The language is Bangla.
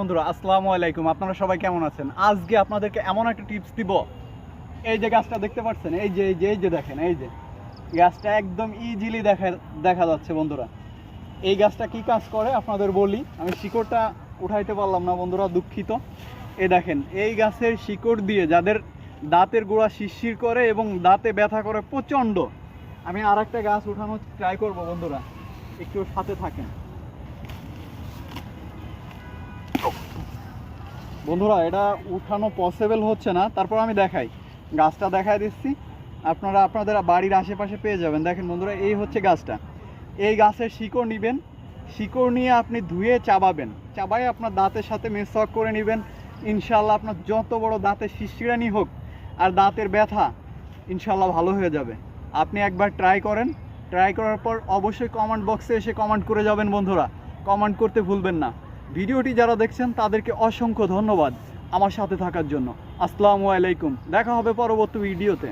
বন্ধুরা, আসসালামু আলাইকুম। আপনারা সবাই কেমন আছেন? আজকে আপনাদেরকে এমন একটা টিপস দিব। এই যে গাছটা দেখতে পাচ্ছেন? এই যে এই যে এই যে দেখেন, এই যে। গাছটা একদম ইজিলি দেখা দেখা যাচ্ছে বন্ধুরা। এই গাছটা কি কাজ করে? আপনাদের বলি, আমি শিকড়টা উঠাইতে পারলাম না বন্ধুরা, দুঃখিত। এই দেখেন, এই গাছের শিকড় দিয়ে যাদের দাঁতের গোড়া শিরশির করে এবং দাঁতে ব্যথা করে প্রচণ্ড, আমি আর একটা গাছ উঠানোর ট্রাই করব বন্ধুরা। একটু সাথে থাকেন। বন্ধুরা, এটা উঠানো পসিবল হচ্ছে না। তারপর আমি দেখাই। গাছটা দেখাই দিচ্ছি। আপনারা আপনাদের বাড়ির আশেপাশে পেয়ে যাবেন। দেখেন বন্ধুরা, এই হচ্ছে গাছটা। এই গাছের শিকড় নেবেন। শিকড় নিয়ে আপনি ধুয়ে চাবাবেন। চাবাই আপনার দাঁতের সাথে মেসওয়াক করে নেবেন। ইনশাল্লাহ আপনার যত বড় দাঁতের শিশিরানি হোক আর দাঁতের ব্যথা ইনশাল্লাহ ভালো হয়ে যাবে। আপনি একবার ট্রাই করেন। ট্রাই করার পর অবশ্যই কমেন্ট বক্সে এসে কমেন্ট করে যাবেন বন্ধুরা। কমেন্ট করতে ভুলবেন না। ভিডিওটি যারা দেখছেন, তাদেরকে অসংখ্য ধন্যবাদ আমার সাথে থাকার জন্য। আসসালামু আলাইকুম। দেখা হবে পরবর্তী ভিডিওতে।